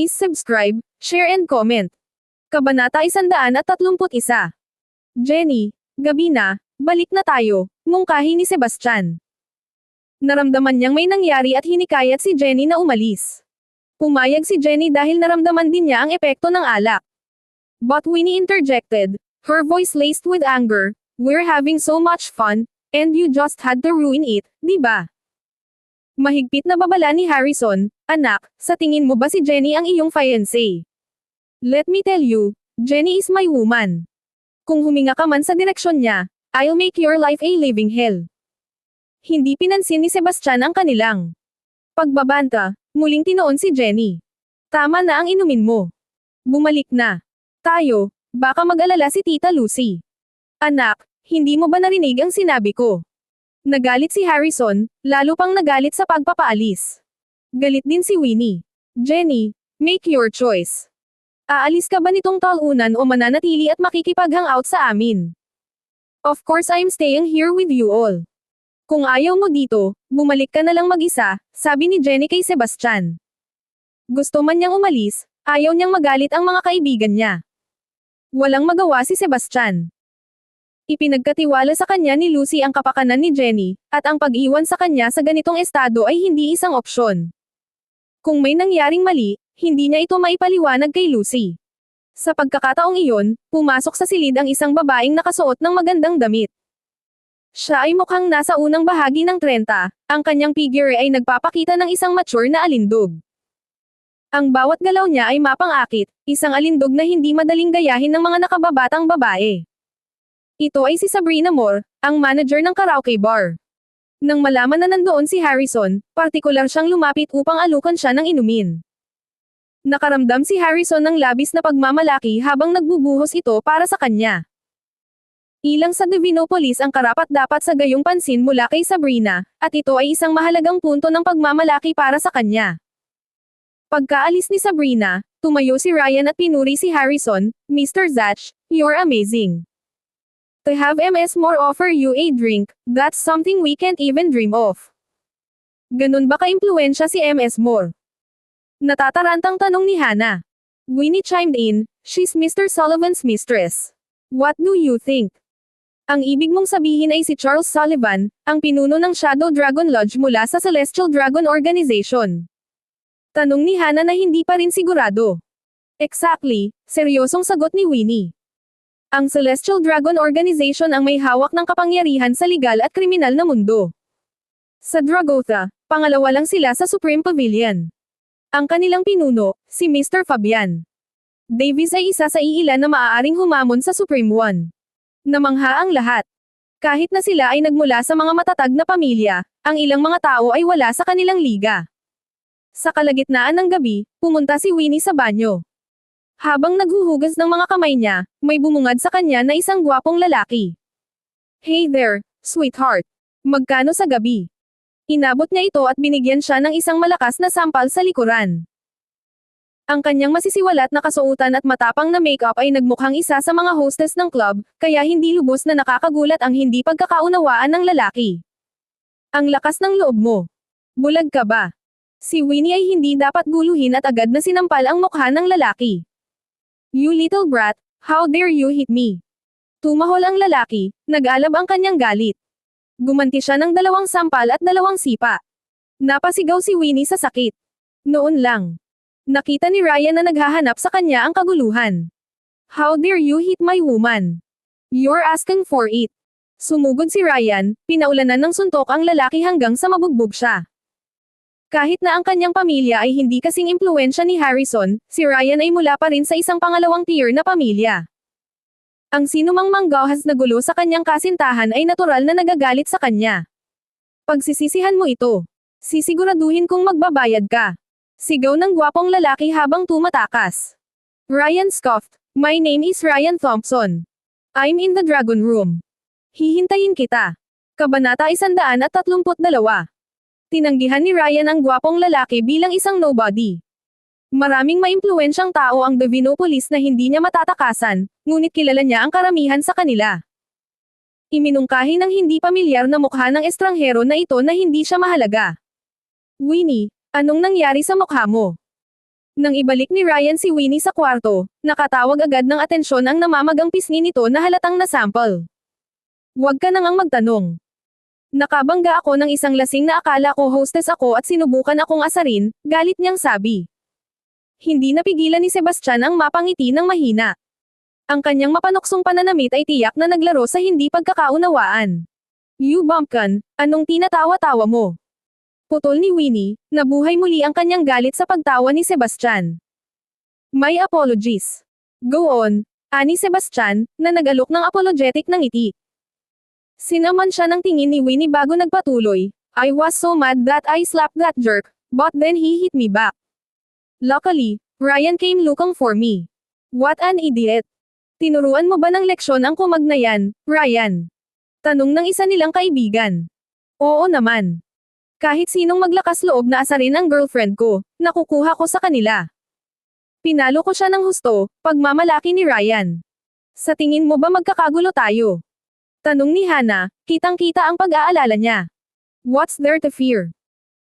Is subscribe, share and comment. Kabanata 131. Jenny, gabi na, balik na tayo, mungkahi ni Sebastian. Naramdaman niyang may nangyari at hinikayat si Jenny na umalis. Pumayag si Jenny dahil naramdaman din niya ang epekto ng alak. But Winnie interjected, her voice laced with anger, We're having so much fun, and you just had to ruin it, di ba? Mahigpit na babala ni Harrison, anak, sa tingin mo ba si Jenny ang iyong fiancé? Let me tell you, Jenny is my woman. Kung huminga ka man sa direksyon niya, I'll make your life a living hell. Hindi pinansin ni Sebastian ang kanilang pagbabanta, muling tinoon si Jenny. Tama na ang inumin mo. Bumalik na. Tayo, baka mag-alala si Tita Lucy. Anak, hindi mo ba narinig ang sinabi ko? Nagalit si Harrison, lalo pang nagalit sa pagpapaalis. Galit din si Winnie. Jenny, make your choice. Aalis ka ba nitong talunan o mananatili at makikipag-hangout sa amin? Of course I'm staying here with you all. Kung ayaw mo dito, bumalik ka na lang mag-isa, sabi ni Jenny kay Sebastian. Gusto man niyang umalis, ayaw niyang magalit ang mga kaibigan niya. Walang magawa si Sebastian. Ipinagkatiwala sa kanya ni Lucy ang kapakanan ni Jenny, at ang pag-iwan sa kanya sa ganitong estado ay hindi isang opsyon. Kung may nangyaring mali, hindi niya ito maipaliwanag kay Lucy. Sa pagkakataong iyon, pumasok sa silid ang isang babaeng nakasuot ng magandang damit. Siya ay mukhang nasa unang bahagi ng 30, ang kanyang figure ay nagpapakita ng isang mature na alindog. Ang bawat galaw niya ay mapang-akit, isang alindog na hindi madaling gayahin ng mga nakababatang babae. Ito ay si Sabrina Moore, ang manager ng karaoke bar. Nang malaman na nandoon si Harrison, partikular siyang lumapit upang alukan siya ng inumin. Nakaramdam si Harrison ng labis na pagmamalaki habang nagbubuhos ito para sa kanya. Ilang sa Divinopolis ang karapat-dapat sa gayong pansin mula kay Sabrina, at ito ay isang mahalagang punto ng pagmamalaki para sa kanya. Pagkaalis ni Sabrina, tumayo si Ryan at pinuri si Harrison, Mr. Zach, you're amazing. To have MS More offer you a drink, that's something we can't even dream of. Ganun ba ka-impluensya si MS Moore? Natatarantang tanong ni Hannah. Winnie chimed in, she's Mr. Sullivan's mistress. What do you think? Ang ibig mong sabihin ay si Charles Sullivan, ang pinuno ng Shadow Dragon Lodge mula sa Celestial Dragon Organization. Tanong ni Hannah na hindi pa rin sigurado. Exactly, seryosong sagot ni Winnie. Ang Celestial Dragon Organization ang may hawak ng kapangyarihan sa legal at kriminal na mundo. Sa Dragotha, pangalawa lang sila sa Supreme Pavilion. Ang kanilang pinuno, si Mr. Fabian. Davis ay isa sa iilan na maaaring humamon sa Supreme One. Namangha ang lahat. Kahit na sila ay nagmula sa mga matatag na pamilya, ang ilang mga tao ay wala sa kanilang liga. Sa kalagitnaan ng gabi, pumunta si Winnie sa banyo. Habang naghuhugas ng mga kamay niya, may bumungad sa kanya na isang gwapong lalaki. Hey there, sweetheart. Magkano sa gabi? Inabot niya ito at binigyan siya ng isang malakas na sampal sa likuran. Ang kanyang masisiwalat na kasuotan at matapang na makeup ay nagmukhang isa sa mga hostess ng club, kaya hindi lubos na nakakagulat ang hindi pagkakaunawaan ng lalaki. Ang lakas ng loob mo. Bulag ka ba? Si Winnie ay hindi dapat guluhin at agad na sinampal ang mukha ng lalaki. You little brat, how dare you hit me? Tumahol ang lalaki, nag-alab ang kanyang galit. Gumanti siya ng dalawang sampal at dalawang sipa. Napasigaw si Winnie sa sakit. Noon lang. Nakita ni Ryan na naghahanap sa kanya ang kaguluhan. How dare you hit my woman? You're asking for it. Sumugod si Ryan, pinaulanan ng suntok ang lalaki hanggang sa mabugbog siya. Kahit na ang kanyang pamilya ay hindi kasing impluensya ni Harrison, si Ryan ay mula pa rin sa isang pangalawang tier na pamilya. Ang sinumang manggahas na gulo sa kanyang kasintahan ay natural na nagagalit sa kanya. Pagsisisihan mo ito. Sisiguraduhin kong magbabayad ka. Sigaw ng gwapong lalaki habang tumatakas. Ryan scoffed, My name is Ryan Thompson. I'm in the Dragon Room. Hihintayin kita. Kabanata 132. Tinanggihan ni Ryan ang gwapong lalaki bilang isang nobody. Maraming maimpluwensyang tao ang Davinopolis na hindi niya matatakasan, ngunit kilala niya ang karamihan sa kanila. Iminungkahi ng hindi pamilyar na mukha ng estranghero na ito na hindi siya mahalaga. Winnie, anong nangyari sa mukha mo? Nang ibalik ni Ryan si Winnie sa kwarto, nakatawag agad ng atensyon ang namamagang pisngi nito na halatang nasample. Huwag ka nang ang magtanong. Nakabangga ako ng isang lasing na akala ko hostess ako at sinubukan akong asarin, galit niyang sabi. Hindi napigilan ni Sebastian ang mapangiti ng mahina. Ang kanyang mapanoksong pananamit ay tiyak na naglaro sa hindi pagkakaunawaan. You bumpkin, anong tinatawa-tawa mo? Putol ni Winnie, nabuhay muli ang kanyang galit sa pagtawa ni Sebastian. My apologies. Go on, ani Sebastian, na nagalok ng apologetic ng ngiti. Sinaman siya ng tingin ni Winnie bago nagpatuloy. I was so mad that I slapped that jerk, but then he hit me back. Luckily, Ryan came looking for me. What an idiot. Tinuruan mo ba ng leksyon ang kumag na yan, Ryan? Tanong ng isa nilang kaibigan. Oo naman. Kahit sinong maglakas loob na asarin ang girlfriend ko, nakukuha ko sa kanila. Pinalo ko siya ng husto, pagmamalaki ni Ryan. Sa tingin mo ba magkakagulo tayo? Tanong ni Hannah, kitang-kita ang pag-aalala niya. What's there to fear?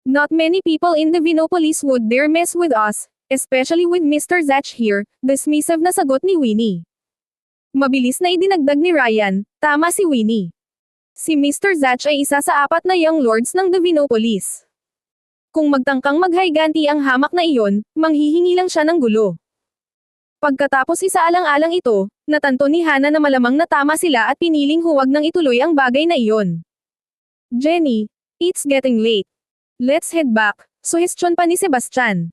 Not many people in the Vinopolis would dare mess with us, especially with Mr. Zach here, dismissive na sagot ni Winnie. Mabilis na idinagdag ni Ryan, tama si Winnie. Si Mr. Zach ay isa sa apat na young lords ng Divinopolis. Kung magtangkang maghayganti ang hamak na iyon, manghihingi lang siya ng gulo. Pagkatapos isaalang-alang ito, natanto ni Hana na malamang natama sila at piniling huwag nang ituloy ang bagay na iyon. Jenny, it's getting late. Let's head back, suhestyon pa ni Sebastian.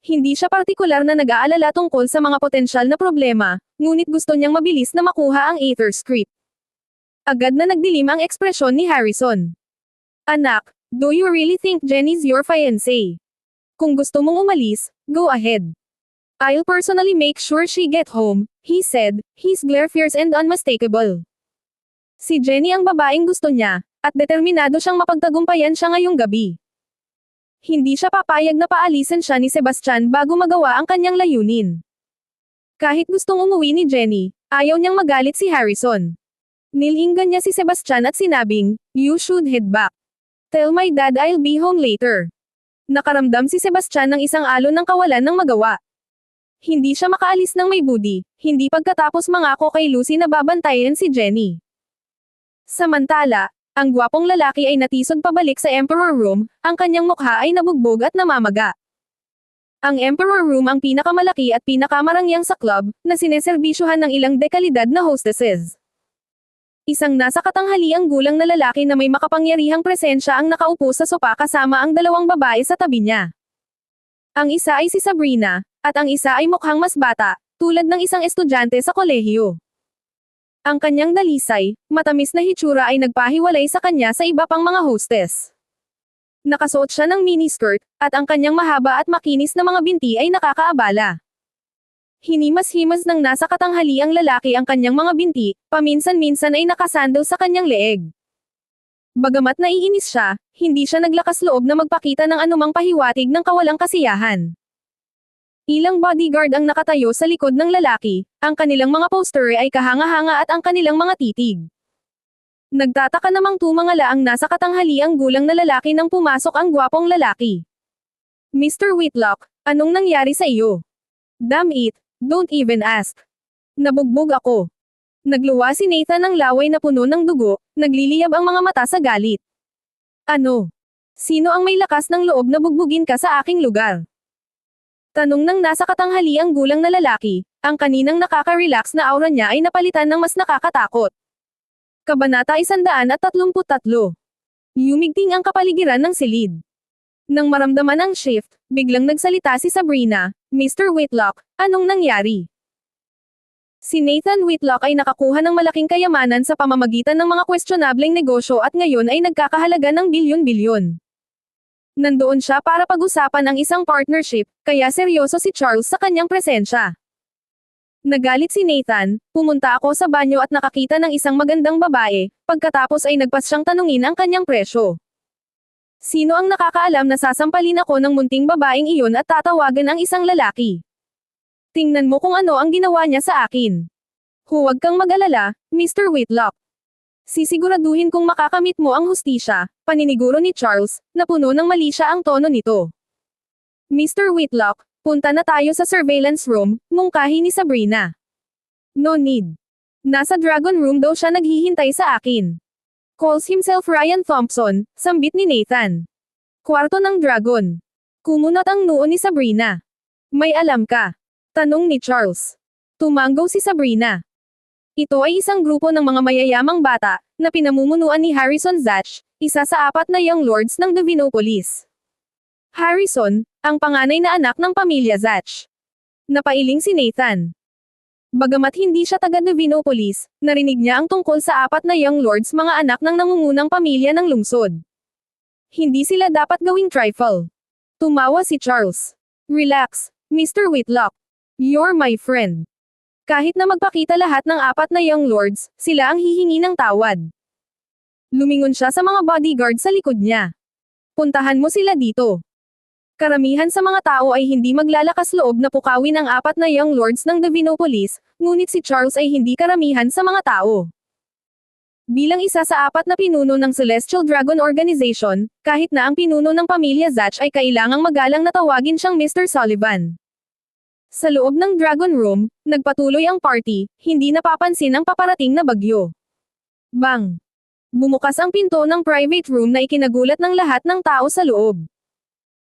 Hindi siya partikular na nag-aalala tungkol sa mga potensyal na problema, ngunit gusto niyang mabilis na makuha ang Aether script. Agad na nagdilim ang ekspresyon ni Harrison. Anak, do you really think Jenny's your fiancé? Kung gusto mong umalis, go ahead. I'll personally make sure she get home, he said, his glare fierce and unmistakable. Si Jenny ang babaeng gusto niya, at determinado siyang mapagtagumpayan siya ngayong gabi. Hindi siya papayag na paalisan siya ni Sebastian bago magawa ang kanyang layunin. Kahit gustong umuwi ni Jenny, ayaw niyang magalit si Harrison. Nilinggan niya si Sebastian at sinabing, You should head back. Tell my dad I'll be home later. Nakaramdam si Sebastian ng isang alon ng kawalan ng magawa. Hindi siya makaalis ng may budi, hindi pagkatapos mangako kay Lucy na babantayan si Jenny. Samantala, ang gwapong lalaki ay natisod pabalik sa Emperor Room, ang kanyang mukha ay nabugbog at namamaga. Ang Emperor Room ang pinakamalaki at pinakamarangyang sa club, na sineserbisyuhan ng ilang dekalidad na hostesses. Isang nasa katanghaliang gulang na lalaki na may makapangyarihang presensya ang nakaupo sa sopa kasama ang dalawang babae sa tabi niya. Ang isa ay si Sabrina, at ang isa ay mukhang mas bata, tulad ng isang estudyante sa kolehiyo. Ang kanyang dalisay, matamis na hitsura ay nagpahiwalay sa kanya sa iba pang mga hostess. Nakasuot siya ng miniskirt, at ang kanyang mahaba at makinis na mga binti ay nakakaabala. Hinimas-himas ng nasa katanghali ang lalaki ang kanyang mga binti, paminsan-minsan ay nakasandal sa kanyang leeg. Bagamat naiinis siya, hindi siya naglakas loob na magpakita ng anumang pahiwatig ng kawalang kasiyahan. Ilang bodyguard ang nakatayo sa likod ng lalaki, ang kanilang mga poster ay kahanga-hanga at ang kanilang mga titig. Nagtataka namang tumangala ang nasa katanghali ang gulang na lalaki nang pumasok ang gwapong lalaki. Mr. Whitlock, anong nangyari sa iyo? Damn it, Don't even ask. Nabugbog ako. Nagluwa si Nathan ng laway na puno ng dugo, nagliliyab ang mga mata sa galit. Ano? Sino ang may lakas ng loob na bugbugin ka sa aking lugar? Tanong ng nasa katanghali ang gulang na lalaki, ang kaninang nakaka-relax na aura niya ay napalitan ng mas nakakatakot. Kabanata 133. Yumigting ang kapaligiran ng silid. Nang maramdaman ang shift, biglang nagsalita si Sabrina, Mr. Whitlock, anong nangyari? Si Nathan Whitlock ay nakakuha ng malaking kayamanan sa pamamagitan ng mga questionableng negosyo at ngayon ay nagkakahalaga ng bilyon-bilyon. Nandoon siya para pag-usapan ang isang partnership, kaya seryoso si Charles sa kanyang presensya. Nagalit si Nathan, pumunta ako sa banyo at nakakita ng isang magandang babae, pagkatapos ay nagpas siyang tanungin ang kanyang presyo. Sino ang nakakaalam na sasampalin ako ng munting babaeng iyon at tatawagan ang isang lalaki? Tingnan mo kung ano ang ginawa niya sa akin. Huwag kang mag-alala, Mr. Whitlock. Sisiguraduhin kong makakamit mo ang hustisya, paniniguro ni Charles, na puno ng mali siya ang tono nito. Mr. Whitlock, Punta na tayo sa surveillance room, mungkahi ni Sabrina. No need. Nasa dragon room daw siya naghihintay sa akin. Calls himself Ryan Thompson, sambit ni Nathan. Kwarto ng dragon. Kumunot ang noo ni Sabrina. May alam ka. Tanong ni Charles. Tumanggaw si Sabrina. Ito ay isang grupo ng mga mayayamang bata, na pinamumunuan ni Harrison Zatch, isa sa apat na young lords ng Divinopolis. Harrison, ang panganay na anak ng pamilya Zatch. Napailing si Nathan. Bagamat hindi siya taga Divinopolis, narinig niya ang tungkol sa apat na young lords mga anak ng nangungunang pamilya ng lungsod. Hindi sila dapat gawing trifle. Tumawa si Charles. Relax, Mr. Whitlock. You're my friend. Kahit na magpakita lahat ng apat na young lords, sila ang hihingi ng tawad. Lumingon siya sa mga bodyguard sa likod niya. Puntahan mo sila dito. Karamihan sa mga tao ay hindi maglalakas loob na pukawin ang apat na young lords ng Divinopolis, ngunit si Charles ay hindi karamihan sa mga tao. Bilang isa sa apat na pinuno ng Celestial Dragon Organization, kahit na ang pinuno ng pamilya Zatch ay kailangang magalang na tawagin siyang Mr. Sullivan. Sa loob ng Dragon Room, nagpatuloy ang party, hindi napapansin ang paparating na bagyo. Bang! Bumukas ang pinto ng private room na ikinagulat ng lahat ng tao sa loob.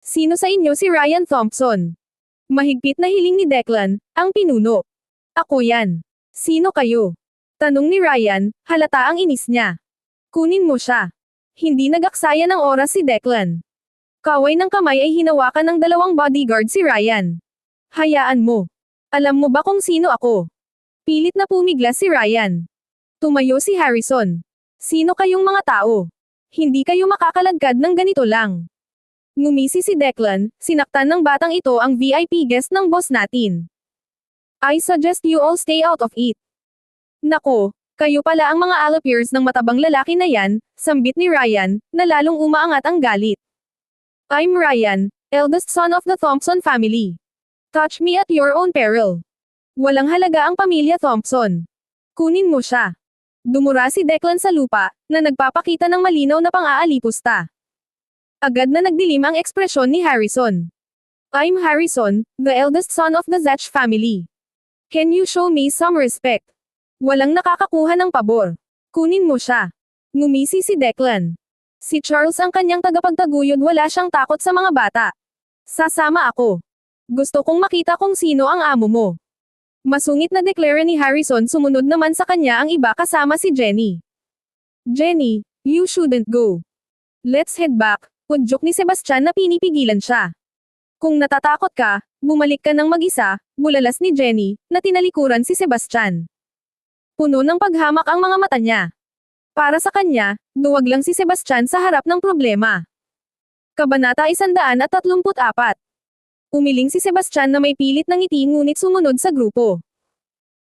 Sino sa inyo si Ryan Thompson? Mahigpit na hiling ni Declan, ang pinuno. Ako yan. Sino kayo? Tanong ni Ryan, halata ang inis niya. Kunin mo siya. Hindi nagaksaya ng oras si Declan. Kaway ng kamay ay hinawakan ng dalawang bodyguard si Ryan. Hayaan mo. Alam mo ba kung sino ako? Pilit na pumiglas si Ryan. Tumayo si Harrison. Sino kayong mga tao? Hindi kayo makakalagkad ng ganito lang. Ngumisi si Declan, sinaktan ng batang ito ang VIP guest ng boss natin. I suggest you all stay out of it. Nako, kayo pala ang mga allopiers ng matabang lalaki na yan, sambit ni Ryan, na lalong umaangat ang galit. I'm Ryan, eldest son of the Thompson family. Touch me at your own peril. Walang halaga ang pamilya Thompson. Kunin mo siya. Dumura si Declan sa lupa, na nagpapakita ng malinaw na pang-aalipusta. Agad na nagdilim ang ekspresyon ni Harrison. I'm Harrison, the eldest son of the Zatch family. Can you show me some respect? Walang nakakakuha ng pabor. Kunin mo siya. Ngumisi si Declan. Si Charles ang kanyang tagapagtaguyod wala siyang takot sa mga bata. Sasama ako. Gusto kong makita kung sino ang amo mo. Masungit na deklara ni Harrison sumunod naman sa kanya ang iba kasama si Jenny. Jenny, you shouldn't go. Let's head back, udyok ni Sebastian na pinipigilan siya. Kung natatakot ka, bumalik ka ng mag-isa, bulalas ni Jenny, na tinalikuran si Sebastian. Puno ng paghamak ang mga mata niya. Para sa kanya, duwag lang si Sebastian sa harap ng problema. Kabanata 134 Umiling si Sebastian na may pilit ng ngiti ngunit sumunod sa grupo.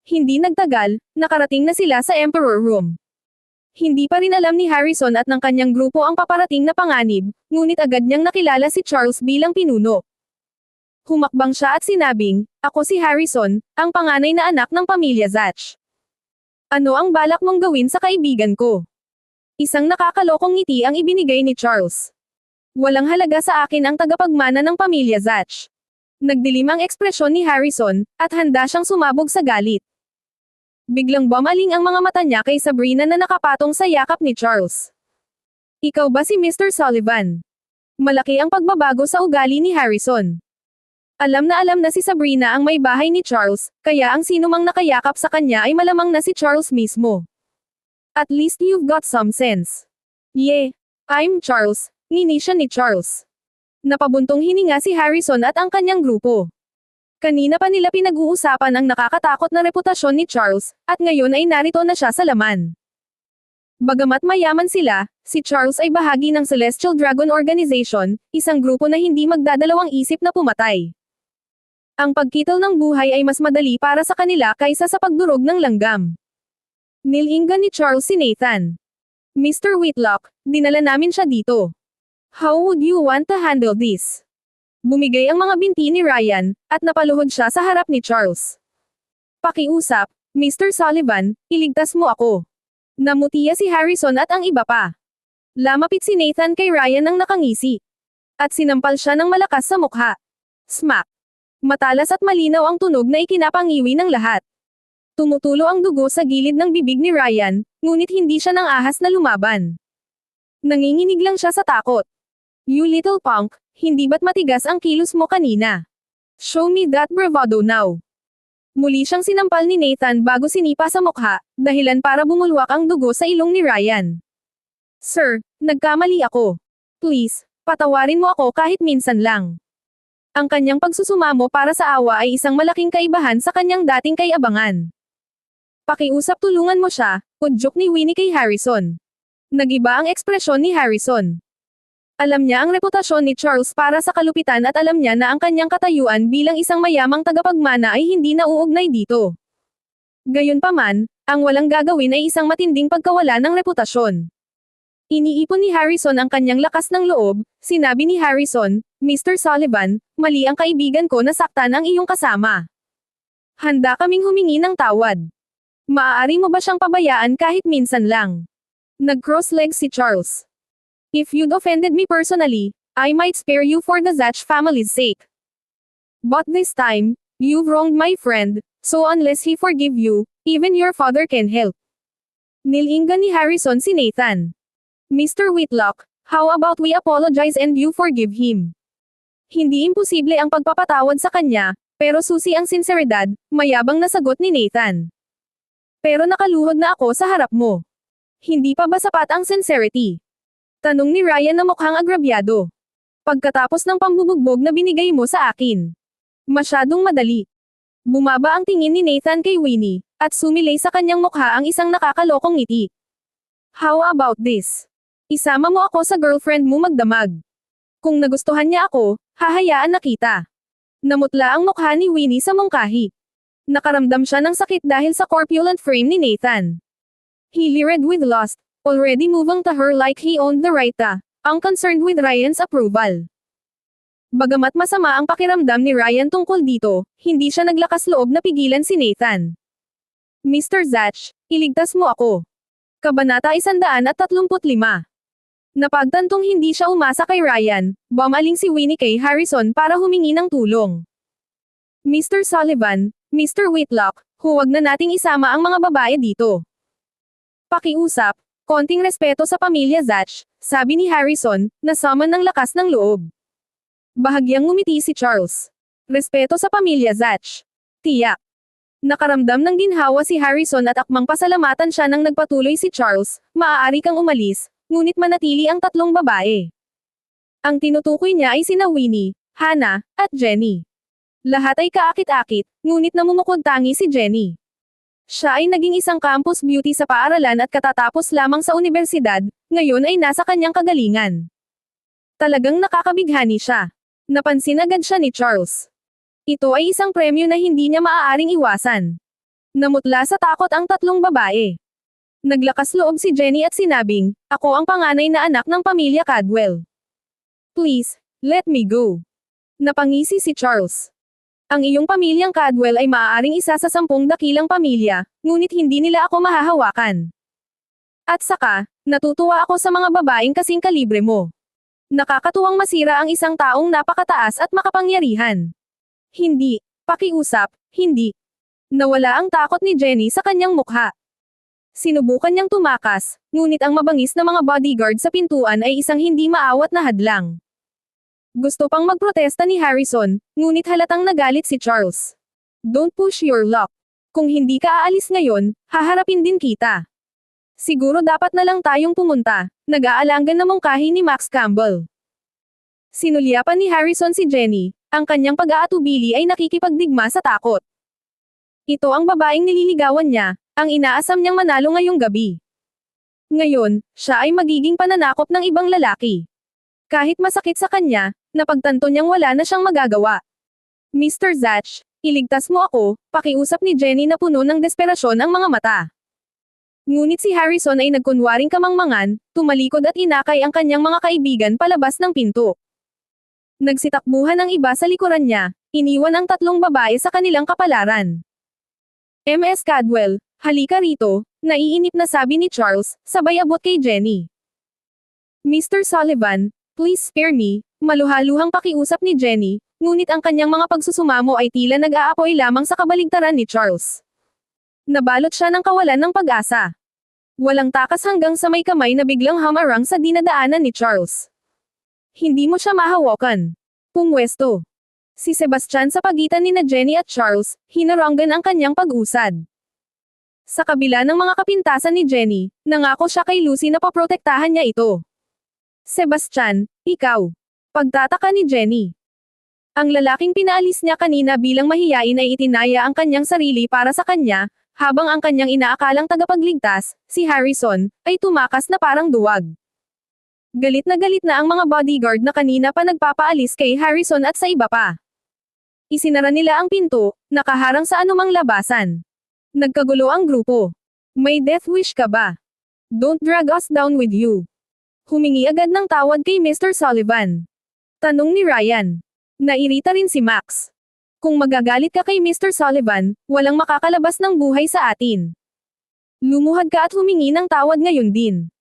Hindi nagtagal, nakarating na sila sa Emperor Room. Hindi pa rin alam ni Harrison at ng kanyang grupo ang paparating na panganib, ngunit agad niyang nakilala si Charles bilang pinuno. Humakbang siya at sinabing, ako si Harrison, ang panganay na anak ng pamilya Zatch. Ano ang balak mong gawin sa kaibigan ko? Isang nakakalokong ngiti ang ibinigay ni Charles. Walang halaga sa akin ang tagapagmana ng pamilya Zatch. Nagdilim ang ekspresyon ni Harrison, at handa siyang sumabog sa galit. Biglang bumaling ang mga mata niya kay Sabrina na nakapatong sa yakap ni Charles. Ikaw ba si Mr. Sullivan? Malaki ang pagbabago sa ugali ni Harrison. Alam na alam na si Sabrina ang may bahay ni Charles, kaya ang sinumang nakayakap sa kanya ay malamang na si Charles mismo. At least you've got some sense. Yeah, I'm Charles, nini siya ni Charles. Napabuntong hininga si Harrison at ang kanyang grupo. Kanina pa nila pinag-uusapan ang nakakatakot na reputasyon ni Charles, at ngayon ay narito na siya sa laman. Bagamat mayaman sila, si Charles ay bahagi ng Celestial Dragon Organization, isang grupo na hindi magdadalawang isip na pumatay. Ang pagkitol ng buhay ay mas madali para sa kanila kaysa sa pagdurog ng langgam. Nilinggan ni Charles si Nathan. Mr. Whitlock, dinala namin siya dito. How would you want to handle this? Bumigay ang mga binti ni Ryan, at napaluhod siya sa harap ni Charles. Pakiusap, Mr. Sullivan, iligtas mo ako. Namutiya si Harrison at ang iba pa. Lamapit si Nathan kay Ryan ng nakangisi. At sinampal siya ng malakas sa mukha. Smack. Matalas at malinaw ang tunog na ikinapangiwi ng lahat. Tumutulo ang dugo sa gilid ng bibig ni Ryan, ngunit hindi siya nang ahas na lumaban. Nanginginig lang siya sa takot. You little punk, hindi ba't matigas ang kilos mo kanina? Show me that bravado now. Muli siyang sinampal ni Nathan bago sinipa sa mukha, dahilan para bumulwak ang dugo sa ilong ni Ryan. Sir, nagkamali ako. Please, patawarin mo ako kahit minsan lang. Ang kanyang pagsusumamo para sa awa ay isang malaking kaibahan sa kanyang dating kay-abangan. Pakiusap tulungan mo siya, udyok ni Winnie kay Harrison. Nagiba ang ekspresyon ni Harrison. Alam niya ang reputasyon ni Charles para sa kalupitan at alam niya na ang kanyang katayuan bilang isang mayamang tagapagmana ay hindi nauugnay dito. Gayunpaman, ang walang gagawin ay isang matinding pagkawala ng reputasyon. Iniipon ni Harrison ang kanyang lakas ng loob, sinabi ni Harrison, Mr. Sullivan, mali ang kaibigan ko na saktan ang iyong kasama. Handa kaming humingi ng tawad. Maaari mo ba siyang pabayaan kahit minsan lang? Nag-cross legs si Charles. If you'd offended me personally, I might spare you for the Zach family's sake. But this time, you've wronged my friend, so unless he forgive you, even your father can help. Nilinggan ni Harrison si Nathan. Mr. Whitlock, how about we apologize and you forgive him? Hindi imposible ang pagpapatawad sa kanya, pero susi ang sinseridad, mayabang na sagot ni Nathan. Pero nakaluhod na ako sa harap mo. Hindi pa ba sapat ang sincerity? Tanong ni Ryan na mukhang agrabyado. Pagkatapos ng pambubugbog na binigay mo sa akin. Masyadong madali. Bumaba ang tingin ni Nathan kay Winnie, at sumilay sa kanyang mukha ang isang nakakalokong ngiti. How about this? Isama mo ako sa girlfriend mo magdamag. Kung nagustuhan niya ako, hahayaan na kita. Namutla ang mukha ni Winnie sa mungkahi. Nakaramdam siya ng sakit dahil sa corpulent frame ni Nathan. He leered with lust, already moving to her like he owned the right to, unconcerned with Ryan's approval. Bagamat masama ang pakiramdam ni Ryan tungkol dito, hindi siya naglakas loob na pigilan si Nathan. Mr. Zach, iligtas mo ako. Kabanata 135. Napagtantong hindi siya umasa kay Ryan, bumaling si Winnie kay Harrison para humingi ng tulong. Mr. Sullivan, Mr. Whitlock, huwag na nating isama ang mga babae dito. Pakiusap, konting respeto sa pamilya Zach, sabi ni Harrison, na summon ng lakas ng loob. Bahagyang ngumiti si Charles. Respeto sa pamilya Zach. Tiyak. Nakaramdam ng ginhawa si Harrison at akmang pasalamatan siya nang nagpatuloy si Charles, maaari kang umalis, ngunit manatili ang tatlong babae. Ang tinutukoy niya ay sina Winnie, Hannah, at Jenny. Lahat ay kaakit-akit, ngunit namumukod tangi si Jenny. Siya ay naging isang campus beauty sa paaralan at katatapos lamang sa universidad, ngayon ay nasa kanyang kagalingan. Talagang nakakabighani siya. Napansin agad siya ni Charles. Ito ay isang premyo na hindi niya maaaring iwasan. Namutla sa takot ang tatlong babae. Naglakas loob si Jenny at sinabing, ako ang panganay na anak ng pamilya Cadwell. Please, let me go. Napangisi si Charles. Ang iyong pamilyang Cadwell ay maaaring isa sa sampung dakilang pamilya, ngunit hindi nila ako mahahawakan. At saka, natutuwa ako sa mga babaeng kasing kalibre mo. Nakakatuwang masira ang isang taong napakataas at makapangyarihan. Hindi, pakiusap, hindi. Nawala ang takot ni Jenny sa kanyang mukha. Sinubukan niyang tumakas, ngunit ang mabangis na mga bodyguard sa pintuan ay isang hindi maawat na hadlang. Gusto pang magprotesta ni Harrison, ngunit halatang nagalit si Charles. Don't push your luck. Kung hindi ka aalis ngayon, haharapin din kita. Siguro dapat na lang tayong pumunta, nag-aalangan na mungkahi ni Max Campbell. Sinulyapan ni Harrison si Jenny, ang kanyang pag-aatubili ay nakikipagdigma sa takot. Ito ang babaeng nililigawan niya, ang inaasam niyang manalo ngayong gabi. Ngayon, siya ay magiging pananakop ng ibang lalaki. Kahit masakit sa kanya, napagtanto niyang wala na siyang magagawa. Mr. Zach, iligtas mo ako, pakiusap ni Jenny na puno ng desperasyon ang mga mata. Ngunit si Harrison ay nagkunwaring kamangmangan, tumalikod at inakay ang kanyang mga kaibigan palabas ng pinto. Nagsitakbuhan ang iba sa likuran niya, iniwan ang tatlong babae sa kanilang kapalaran. MS Cadwell, halika rito, naiinip na sabi ni Charles, sabay abot kay Jenny. Mr. Sullivan, please spare me, maluhaluhang pakiusap ni Jenny, ngunit ang kanyang mga pagsusumamo ay tila nag-aapoy lamang sa kabaligtaran ni Charles. Nabalot siya ng kawalan ng pag-asa. Walang takas hanggang sa may kamay na biglang hamarang sa dinadaanan ni Charles. Hindi mo siya mahawakan. Pumwesto. Si Sebastian sa pagitan ni na Jenny at Charles, hinaranggan ang kanyang pag-usad. Sa kabila ng mga kapintasan ni Jenny, nangako siya kay Lucy na paprotektahan niya ito. Sebastian, ikaw. Pagtataka ni Jenny. Ang lalaking pinaalis niya kanina bilang mahiyain ay itinaya ang kanyang sarili para sa kanya, habang ang kanyang inaakalang tagapagligtas, si Harrison, ay tumakas na parang duwag. Galit na galit na ang mga bodyguard na kanina pa nagpapaalis kay Harrison at sa iba pa. Isinara nila ang pinto, nakaharang sa anumang labasan. Nagkagulo ang grupo. May death wish ka ba? Don't drag us down with you. Humingi agad ng tawad kay Mr. Sullivan. Tanong ni Ryan. Nairita rin si Max. Kung magagalit ka kay Mr. Sullivan, walang makakalabas ng buhay sa atin. Lumuhad ka at humingi ng tawad ngayon din.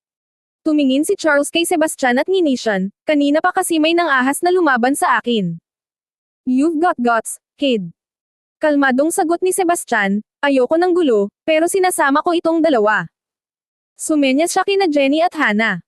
Tumingin si Charles kay Sebastian at Nginishan, kanina pa kasi may nang ahas na lumaban sa akin. You've got guts, kid. Kalmadong sagot ni Sebastian, ayoko ng gulo, pero sinasama ko itong dalawa. Sumenyas siya kina Jenny at Hannah.